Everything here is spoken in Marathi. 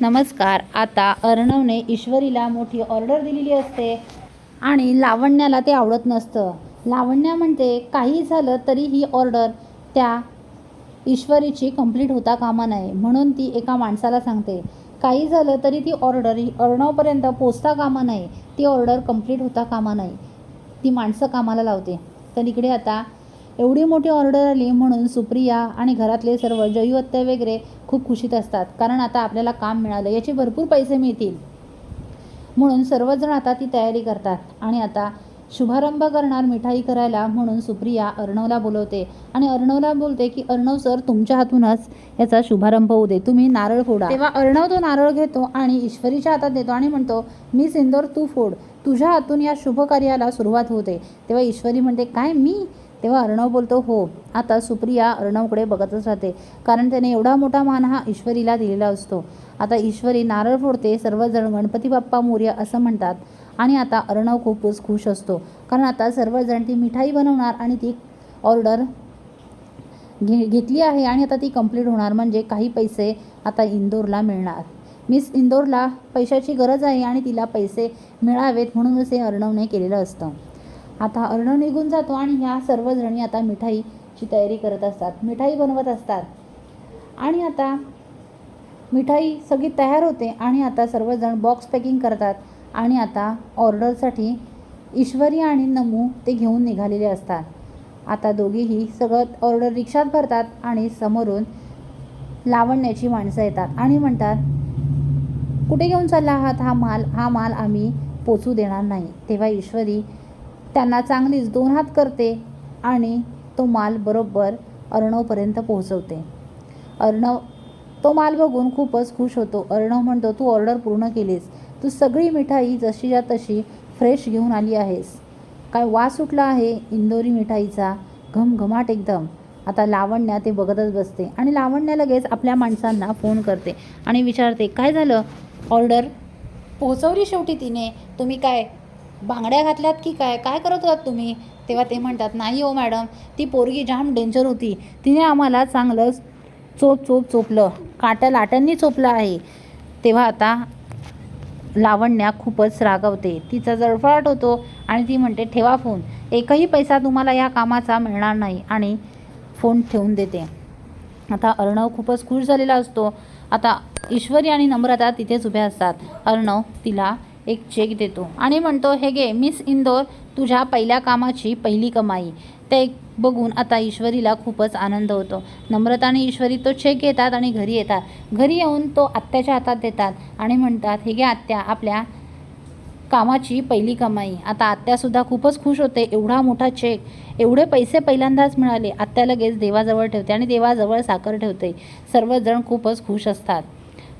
नमस्कार. आता अर्णवने ईश्वरीला मोठी ऑर्डर दिलेली असते आणि लावण्याला ते आवडत नसतं. लावण्या म्हणते काही झालं तरी ही ऑर्डर त्या ईश्वरीची कंप्लीट होता कामा नये म्हणून ती एका माणसाला सांगते. काही झालं तरी ती ऑर्डर ही अर्णवपर्यंत पोचता कामा नये. ती ऑर्डर कंप्लीट होता कामा नये. ती माणसं कामाला लावते. तर इकडे आता एवढी मोठी ऑर्डर आली म्हणून सुप्रिया आणि घरातले सर्व जयू वगैरे खूप खुशीत असतात. कारण आता आपल्याला काम मिळालं याचे भरपूर पैसे मिळतील. म्हणून सर्वजण आता ती तयारी करतात. आणि आता शुभारंभ करणार मिठाई करायला म्हणून सुप्रिया अर्णवला बोलवते. आणि अर्णवला बोलते की अर्णव सर तुमच्या हातूनच याचा शुभारंभ होऊ दे. तुम्ही नारळ फोडा. तेव्हा अर्णव तो नारळ घेतो आणि ईश्वरीच्या हातात देतो आणि म्हणतो मी सिंदोर तू फोड. तुझ्या हातून या शुभ कार्याला सुरुवात होते. तेव्हा ईश्वरी म्हणते काय? मी तेव्हा अर्णव बोलतो हो आता सुप्रिया अर्णवकडे बघतच राहते. कारण त्याने एवढा मोठा मान हा ईश्वरीला दिलेला असतो. आता ईश्वरी नारळ फोडते सर्वजण गणपती बाप्पा मोर्य असं म्हणतात. आणि आता अर्णव खूपच खुश असतो. कारण आता सर्वजण ती मिठाई बनवणार आणि ती ऑर्डर घे घेतली आहे आणि आता ती कंप्लीट होणार. म्हणजे काही पैसे आता इंदोरला मिळणार. मिस इंदोरला पैशाची गरज आहे आणि तिला पैसे मिळावेत म्हणूनच हे अर्णवने केलेलं असतं. आता अर्णव निघून जातो आणि ह्या सर्वजणी आता मिठाईची तयारी करत असतात. मिठाई बनवत असतात. आणि आता मिठाई सगळी तयार होते आणि आता सर्वजण बॉक्स पॅकिंग करतात आणि आता ऑर्डरसाठी ईश्वरी आणि नमू ते घेऊन निघालेले असतात. आता दोघेही सगळं ऑर्डर रिक्षात भरतात आणि समोरून लावण्याची माणसं येतात आणि म्हणतात कुठे घेऊन चालला आहात? हा माल हा माल आम्ही पोचू देणार नाही. तेव्हा ईश्वरी त्यांना चांगलीच दोन हात करते आणि तो माल बरोबर अर्णवपर्यंत पोहोचवते. अर्णव तो माल बघून खूपच खुश होतो. अर्णव म्हणतो तू ऑर्डर पूर्ण केलीस. तू सगळी मिठाई जशीच्या तशी फ्रेश घेऊन आली आहेस. काय वास सुटला आहे इंदोरी मिठाईचा? घमघमाट एकदम. आता लावण्या ते बघतच बसते आणि लावण्या लगेच आपल्या माणसांना फोन करते आणि विचारते काय झालं? ऑर्डर पोहोचवली शेवटी तिने? तुम्ही काय बांगड्या घातल्यात की काय? काय करत होतात तुम्ही? तेव्हा ते म्हणतात नाही हो मॅडम ती पोरगी जाम डेंजर होती. तिने आम्हाला चांगलं चोप चोप चोपलं. काट्या लाट्यांनी चोपलं आहे. तेव्हा आता लावण्या खूपच रागवते. तिचा जळफळाट होतो आणि ती म्हणते ठेवा फोन. एकही पैसा तुम्हाला या कामाचा मिळणार नाही. आणि फोन ठेवून देते. आता अर्णव खूपच खुश झालेला असतो. आता ईश्वरी आणि नम्रता तिथेच उभ्या असतात. अर्णव तिला एक चेक देतो. आणि म्हणतो हे गे मिस इंदोर तुझ्या पहिल्या कामाची पहिली कमाई. ते बघून आता ईश्वरीला खूपच आनंद होतो. नम्रता आणि ईश्वरी तो चेक घेतात आणि घरी येतात. घरी येऊन तो आत्याच्या हातात देतात आणि म्हणतात हे गे आत्या आपल्या कामाची पहिली कमाई. आता आत्यासुद्धा खूपच खुश होते. एवढा मोठा चेक एवढे पैसे पहिल्यांदाच मिळाले. आत्या लगेच देवाजवळ ठेवते आणि देवाजवळ साखर ठेवते. सर्वजण खूपच खुश असतात.